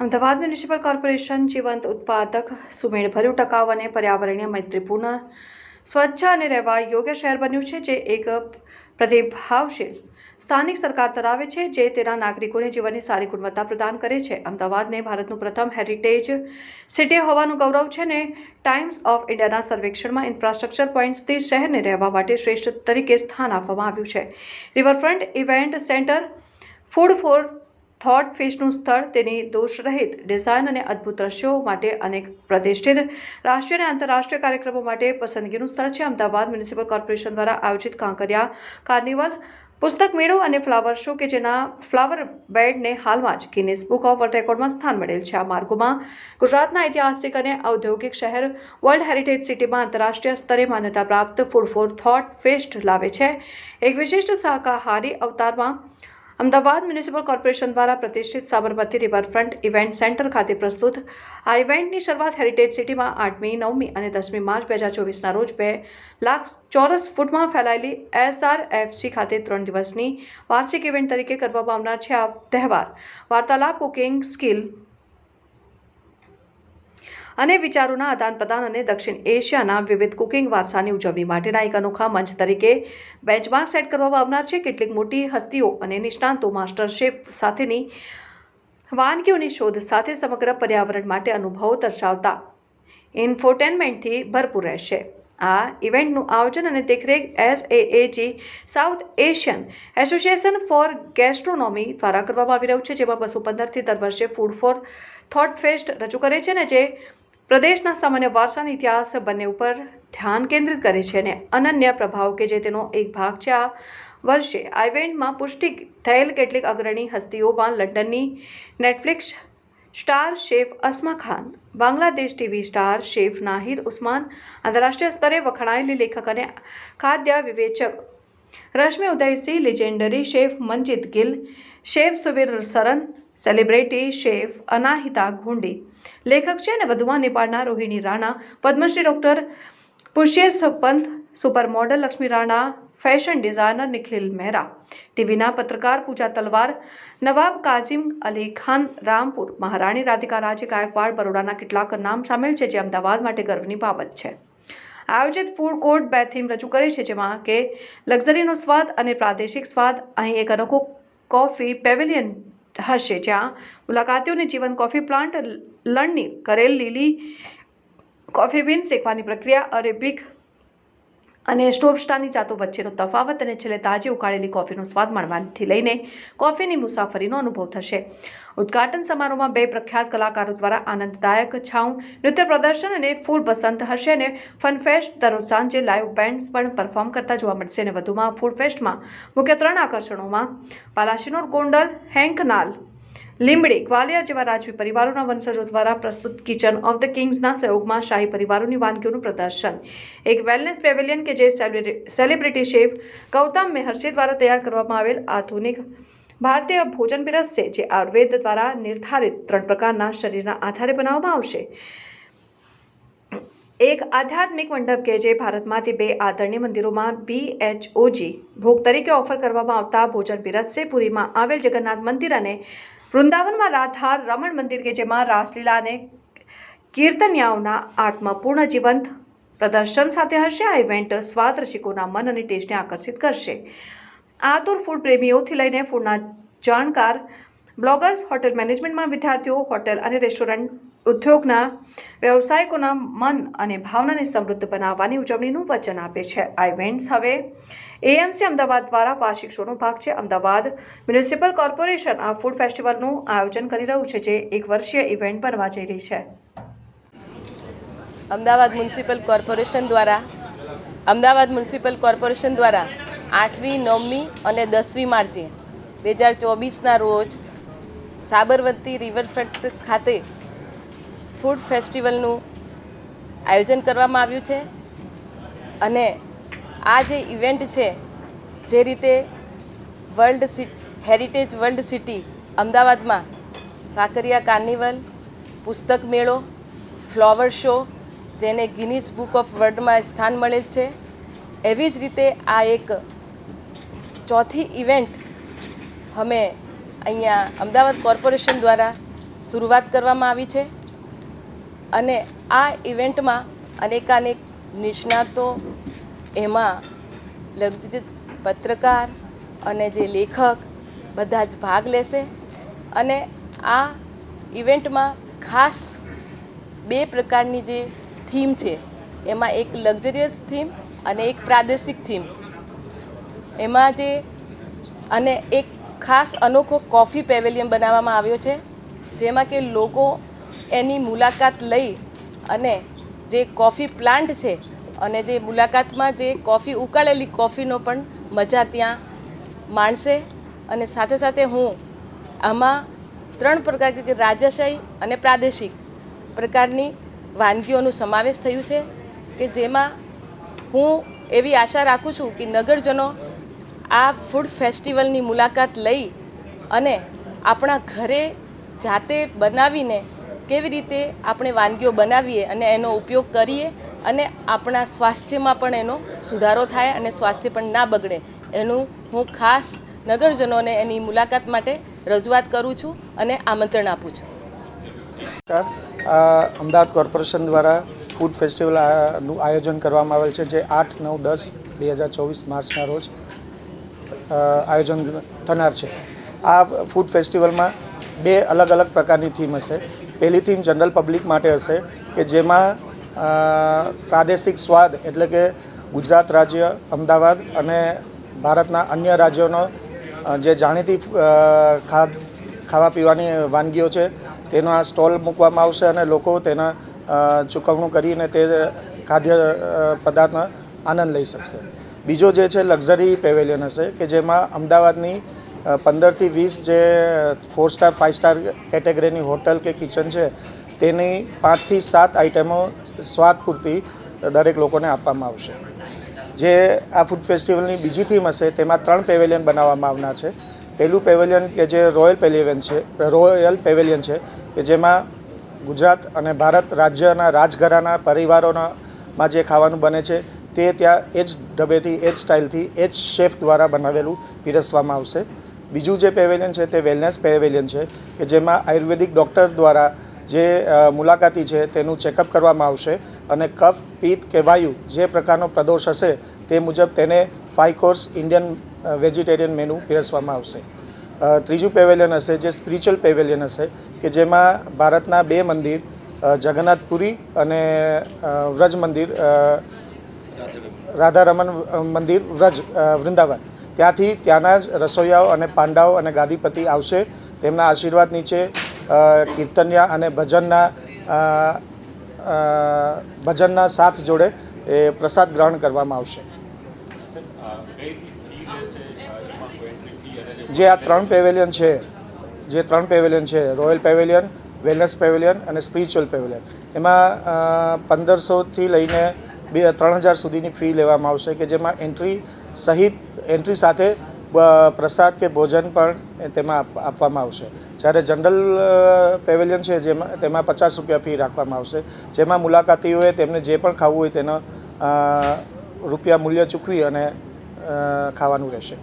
Ahmedabad municipal corporation જીવંત ઉત્પાદક સુમેળભર્યું ટકાઉ અને પર્યાવરણીય મૈત્રીપૂર્ણ, સ્વચ્છ અને રહેવા યોગ્ય શહેર બન્યું છે, જે એક પ્રતિભાવશીલ સ્થાનિક સરકાર ધરાવે છે, જે તેના નાગરિકોને જીવનની સારી ગુણવત્તા પ્રદાન કરે છે. અમદાવાદને ભારતનું પ્રથમ હેરિટેજ સિટી હોવાનું ગૌરવ છે ને ટાઈમ્સ ઓફ ઇન્ડિયાના સર્વેક્ષણમાં ઇન્ફ્રાસ્ટ્રક્ચર પોઈન્ટ્સથી શહેરને રહેવા માટે શ્રેષ્ઠ તરીકે સ્થાન આપવામાં આવ્યું છે. Riverfront event centre food for thought ફેઝનું સ્થળ તેની દોષરહિત ડિઝાઇન અને અદ્ભુત દ્રશ્યો માટે અનેક પ્રતિષ્ઠિત રાષ્ટ્રીય અને આંતરરાષ્ટ્રીય કાર્યક્રમો માટે પસંદગીનું સ્થળ છે. અમદાવાદ મ્યુનિસિપલ કોર્પોરેશન દ્વારા આયોજિત કાંકરિયા કાર્નિવલ પુસ્તક મેળો અને ફ્લાવર શો કે જેના ફ્લાવર બેડને હાલમાં જ ગિનિસ બુક ઓફ વર્લ્ડ રેકોર્ડમાં સ્થાન મળેલ છે. આ માર્ગોમાં ગુજરાતના ઐતિહાસિક અને ઔદ્યોગિક શહેર, વર્લ્ડ હેરિટેજ સિટીમાં આંતરરાષ્ટ્રીય સ્તરે માન્યતા પ્રાપ્ત ફૂડ ફોર થોટ ફેસ્ટ લાવે છે. એક વિશિષ્ટ શાકાહારી અવતારમાં અમદાવાદ મ્યુનિસિપલ કોર્પોરેશન દ્વારા પ્રતિષ્ઠિત સાબરમતી રિવરફ્રન્ટ ઇવેન્ટ સેન્ટર ખાતે પ્રસ્તુત આ ઇવેન્ટની શરૂઆત હેરિટેજ સિટીમાં આઠમી, નવમી અને દસમી માર્ચ બે હજાર ચોવીસના રોજ બે લાખ ચોરસ ફૂટમાં ફેલાયેલી એસઆરએફસી ખાતે ત્રણ દિવસની વાર્ષિક ઇવેન્ટ તરીકે કરવામાં આવનાર છે આ તહેવાર. વાર્તાલાપ, કુકિંગ, સ્કિલ અને વિચારોના આદાન પ્રદાન અને દક્ષિણ એશિયાના વિવિધ કુકિંગ વારસાની ઉજવણી માટેના એક અનોખા મંચ તરીકે બેન્ચમાર્ક સેટ કરવામાં આવનાર છે. કેટલીક મોટી હસ્તીઓ અને નિષ્ણાંતો માસ્ટર શેફ સાથેની વાનગીઓની શોધ સાથે સમગ્ર પર્યાવરણ માટે અનુભવો દર્શાવતા ઇન્ફોટેનમેન્ટથી ભરપૂર રહેશે. આ ઇવેન્ટનું આયોજન અને દેખરેખ S A G south Asian association for gastronomy દ્વારા કરવામાં આવી રહ્યું છે, જેમાં બસો પંદરથી દર વર્ષે ફૂડ ફોર થોટ ફેસ્ટ રજૂ કરે છે ને જે પ્રદેશના સામાન્ય વારસાના ઇતિહાસ બંને ઉપર ધ્યાન કેન્દ્રિત કરે છે અને અનન્ય પ્રભાવ કે જે તેનો એક ભાગ છે, આ વર્ષે આ પુષ્ટિ થયેલ કેટલીક અગ્રણી હસ્તીઓમાં લંડનની Netflix star chef Asma Khan, Bangladesh TV star chef Nahid Usman, આંતરરાષ્ટ્રીય સ્તરે વખણાયેલી લેખક અને ખાદ્ય વિવેચક, Rashmi Uday Singh, legendary chef Manjit Gill, chef Suvir Saran celebrity chef Anahita Dhondy, લેખક છે અને વધુમાં નેપાળના Rohini Rana, Padma Shri doctor Pushpesh Pant super model Lakshmi Rana, fashion designer Nikhil Mehra, ટીવીના પત્રકાર પૂજા તલવાર, નવાબ કાઝિમ અલી ખાન, રામપુર, મહારાણી રાધિકા રાજે, ગાયકવાડ, બરોડાના કેટલાક નામ સામેલ છે જે અમદાવાદ માટે ગર્વની બાબત છે. આયોજિત ફૂડ કોર્ટ બે થીમ રજૂ કરે છે, જેમાં કે લક્ઝરીનો સ્વાદ અને પ્રાદેશિક સ્વાદ, અહીં એક અનોખો કોફી પેવેલિયન હશે જ્યાં મુલાકાતીઓને જીવન કોફી પ્લાન્ટ લણણી કરેલ લીલી કોફી બીન શેકવાની પ્રક્રિયા અરેબિક અને સ્ટોપસ્ટાની જાતો વચ્ચેનો તફાવત અને છેલ્લે તાજી ઉકાળેલી કોફીનો સ્વાદ માણવાથી લઈને કોફીની મુસાફરીનો અનુભવ થશે. ઉદ્ઘાટન સમારોહમાં બે પ્રખ્યાત કલાકારો દ્વારા આનંદદાયક છાઉ, નૃત્ય પ્રદર્શન અને ફૂડ બસંત હશે અને ફનફેસ્ટ દરરોજ સાંજે લાઈવ બેન્ડ્સ પણ પરફોર્મ કરતા જોવા મળશે અને વધુમાં ફૂડ ફેસ્ટમાં મુખ્ય ત્રણ આકર્ષણોમાં પાલાશીનોર ગોંડલ હેન્કનાલ લીંબડી, ગ્વાલિયર જેવા રાજવી પરિવારોના વંશજો દ્વારા પ્રસ્તુત કિચન ઓફ ધ કિંગ્સના સહયોગમાં શાહી પરિવારોની વાનગીઓનું પ્રદર્શન. એક વેલનેસ પેવેલિયન કે જે સેલિબ્રિટી શેફ ગૌતમ મેહર્ષિ દ્વારા તૈયાર કરવામાં આવેલ આધુનિક ભારતીય ભોજન પીરસશે જે આયુર્વેદ દ્વારા નિર્ધારિત ત્રણ પ્રકારના શરીરના આધારે બનાવવામાં આવશે. એક આધ્યાત્મિક મંડપ કે જે ભારતમાંથી બે આદરણીય મંદિરોમાં બીએચઓજી ભોગ તરીકે ઓફર કરવામાં આવતા ભોજન પીરસશે પુરીમાં આવેલ જગન્નાથ મંદિર અને વૃંદાવનમાં રાધા રમણ મંદિર કે જેમાં રાસલીલા અને કીર્તનિયાઓના આત્મપૂર્ણ જીવંત પ્રદર્શન સાથે હશે, આ ઇવેન્ટ સ્વાદ રસિકોના મન અને ટેસ્ટને આકર્ષિત કરશે. આતુર ફૂડ પ્રેમીઓથી લઈને ફૂડના જાણકાર, બ્લોગર્સ, હોટેલ મેનેજમેન્ટમાં વિદ્યાર્થીઓ, હોટેલ અને રેસ્ટોરન્ટ ઉદ્યોગના વ્યવસાયિકોના મન અને ભાવનાને સમૃદ્ધ બનાવવાની ઉજવણીનું વચન આપે છે. આ ઇવેન્ટ્સ હવે એએમસી અમદાવાદ દ્વારા વાર્ષિક શોનો ભાગ છે. અમદાવાદ મ્યુનિસિપલ કોર્પોરેશન આ ફૂડ ફેસ્ટિવલનું આયોજન કરી રહ્યું છે, જે એક વર્ષીય ઇવેન્ટ બનવા જઈ રહી છે. અમદાવાદ મ્યુનિસિપલ કોર્પોરેશન દ્વારા, અમદાવાદ મ્યુનિસિપલ કોર્પોરેશન દ્વારા આઠમી નવમી અને દસમી માર્ચે બે હજાર ચોવીસના રોજ સાબરમતી રિવરફ્રન્ટ ખાતે ફૂડ ફેસ્ટિવલનું આયોજન કરવામાં આવ્યું છે. અને આ જે ઇવેન્ટ છે, જે રીતે વર્લ્ડ હેરિટેજ વર્લ્ડ સિટી અમદાવાદમાં કાંકરિયા કાર્નિવલ, પુસ્તક મેળો, ફ્લાવર શો, જેને ગિનિસ બુક ઓફ વર્લ્ડમાં સ્થાન મળેલ છે. એવી જ રીતે આ એક ચોથી ઇવેન્ટ અમે અહીંયા અમદાવાદ કોર્પોરેશન દ્વારા શરૂઆત કરવામાં આવી છે. અને આ ઇવેન્ટમાં અનેકાનેક નિષ્ણાતો, એમાં લગજિત પત્રકાર અને જે લેખક બધા જ ભાગ લેશે. અને આ ઇવેન્ટમાં ખાસ બે પ્રકારની જે થીમ છે, એમાં એક લક્ઝરિયસ થીમ અને એક પ્રાદેશિક થીમ. એમાં જે અને એક ખાસ અનોખો કોફી પેવેલિયન બનાવવામાં આવ્યો છે, જેમાં કે લોકો એની મુલાકાત લઈ અને જે કોફી પ્લાન્ટ છે અને જે મુલાકાતમાં જે કોફી ઉકાળેલી કોફીનો પણ મજા ત્યાં માણશે અને સાથે સાથે હું આમાં ત્રણ પ્રકાર કે રાજ્યશાહી અને પ્રાદેશિક પ્રકારની વાનગીઓનું સમાવેશ થયું છે કે જેમાં હું એવી આશા રાખું છું કે નગરજનો આ ફૂડ ફેસ્ટિવલની મુલાકાત લઈ અને આપણા ઘરે જાતે બનાવીને કેવી રીતે આપણે વાનગીઓ બનાવીએ અને એનો ઉપયોગ કરીએ અને આપણા સ્વાસ્થ્યમાં પણ એનો સુધારો થાય અને સ્વાસ્થ્ય પણ ના બગડે. એનું હું ખાસ નગરજનોને એની મુલાકાત માટે રજૂઆત કરું છું અને આમંત્રણ આપું છું. અમદાવાદ કોર્પોરેશન દ્વારા ફૂડ ફેસ્ટિવલ આ- આયોજન કરવામાં આવેલ છે જે આઠ, નવ, દસ, બે હજાર ચોવીસ માર્ચના રોજ આયોજન થનાર છે. આ ફૂડ ફેસ્ટિવલમાં બે અલગ અલગ પ્રકારની થીમ હશે. પહેલી થીમ જનરલ પબ્લિક માટે હશે કે જેમાં પ્રાદેશિક સ્વાદ એટલે કે ગુજરાત રાજ્ય, અમદાવાદ અને ભારતના અન્ય રાજ્યોનો જે જાણીતી ખાદ, ખાવા પીવાની વાનગીઓ છે, તેનો આ સ્ટોલ મૂકવામાં આવશે અને લોકો તેના ચૂકવણું કરીને તે ખાદ્ય પદાર્થનો આનંદ લઈ શકશે. બીજો જે છે, લક્ઝરી પેવેલિયન હશે કે જેમાં અમદાવાદની પંદરથી વીસ જે ફોર સ્ટાર ફાઇવ સ્ટાર કેટેગરીની હોટલ કે કિચન છે, તેની પાંચથી સાત આઇટમો સ્વાદ પૂરતી દરેક લોકોને આપવામાં આવશે. જે આ ફૂડ ફેસ્ટિવલની બીજી થીમ હશે, તેમાં ત્રણ પેવેલિયન બનાવવામાં આવનાર છે. પહેલું પેવેલિયન કે જે રોયલ પેવેલિયન છે રોયલ પેવેલિયન છે, કે જેમાં ગુજરાત અને ભારત રાજ્યના રાજઘરાના પરિવારોના માં જે ખાવાનું બને છે, તે ત્યાં એ જ ઢબેથી, એ જ સ્ટાઇલથી એ જ શેફ દ્વારા બનાવેલું પીરસવામાં આવશે. બીજું જે પેવેલિયન છે તે વેલનેસ પેવેલિયન છે, કે જેમાં આયુર્વેદિક ડૉક્ટર દ્વારા જે મુલાકાતી છે તેનું ચેકઅપ કરવામાં આવશે અને કફ, પિત્ત કે વાયુ જે પ્રકારનો પ્રદોષ હશે તે મુજબ તેને five course Indian vegetarian menu પીરસવામાં આવશે. ત્રીજું પેવેલિયન હશે, જે સ્પિરિચ્યુઅલ પેવેલિયન હશે, કે જેમાં ભારતના બે મંદિર જગન્નાથપુરી અને વ્રજ મંદિર રાધારમણ મંદિર, વ્રજ વૃંદાવન. ત્યાંથી ત્યાંના રસોઈયાઓ અને પાંડાઓ અને ગાદીપતિ આવશે. તેમના આશીર્વાદ નીચે કીર્તન્યા અને ભજનના ભજનના સાથ જોડે એ પ્રસાદ ગ્રહણ કરવામાં આવશે. જે આ ત્રણ પેવેલિયન છે, જે ત્રણ પેવેલિયન છે, રોયલ પેવેલિયન, વેલનેસ પેવેલિયન અને સ્પિરિચ્યુઅલ પેવેલિયન. એમાં પંદરસોથી લઈને બે, ત્રણ હજાર સુધીની ફી લેવામાં આવશે કે જેમાં એન્ટ્રી સહિત એન્ટ્રી સાથે પ્રસાદ કે ભોજન પણ તેમાં આપ- આપવામાં આવશે. જ્યારે જનરલ પેવેલિયન છે, જેમાં, તેમાં પચાસ રૂપિયા ફી રાખવામાં આવશે. જેમાં મુલાકાતીઓએ તેમને જે પણ ખાવું હોય તેનો રૂપિયા મૂલ્ય ચૂકવી અને ખાવાનું રહેશે.